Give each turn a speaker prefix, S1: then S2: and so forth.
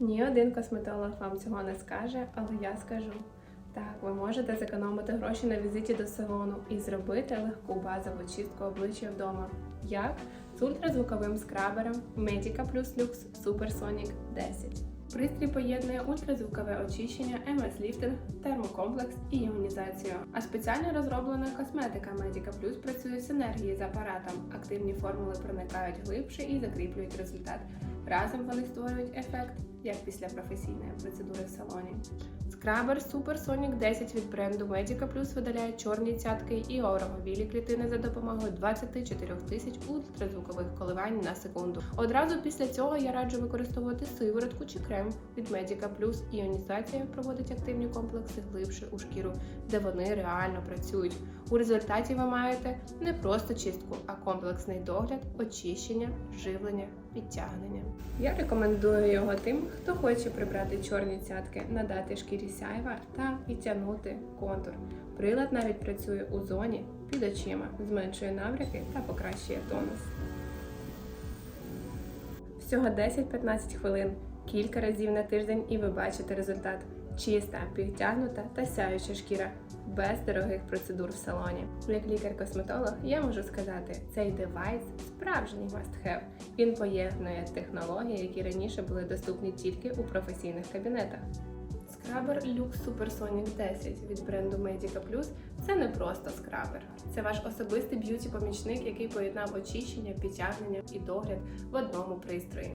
S1: Ні один косметолог вам цього не скаже, але я скажу. Так, ви можете зекономити гроші на візиті до салону і зробити легку базову чистку обличчя вдома. Як? З ультразвуковим скрабером Medica Plus Lux Supersonic 10. Пристрій поєднує ультразвукове очищення, МС-ліфтинг, термокомплекс і іонізацію. А спеціально розроблена косметика Medica Plus працює в синергії з апаратом. Активні формули проникають глибше і закріплюють результат. Разом вони створюють ефект, як після професійної процедури в салоні. Скрабер Super Sonic 10 від бренду Medica Plus видаляє чорні цятки і ороговілі клітини за допомогою 24 тисяч ультразвукових коливань на секунду. Одразу після цього я раджу використовувати сиворотку чи крем від Medica Plus. Іонізація проводить активні комплекси глибше у шкіру, де вони реально працюють. У результаті ви маєте не просто чистку, а комплексний догляд, очищення, живлення, підтягнення. Я рекомендую його тим, хто хоче прибрати чорні цятки, надати шкірі сяйва та підтягнути контур. Прилад навіть працює у зоні під очима, зменшує набряки та покращує тонус. Всього 10-15 хвилин, кілька разів на тиждень, і ви бачите результат. Чиста, підтягнута та сяюча шкіра без дорогих процедур в салоні. Як лікар-косметолог, я можу сказати, цей девайс справжній must-have. Він поєднує технології, які раніше були доступні тільки у професійних кабінетах. Скрабер Lux Supersonic 10 від бренду Medica Plus – це не просто скрабер. Це ваш особистий б'юті-помічник, який поєднав очищення, підтягнення і догляд в одному пристрої.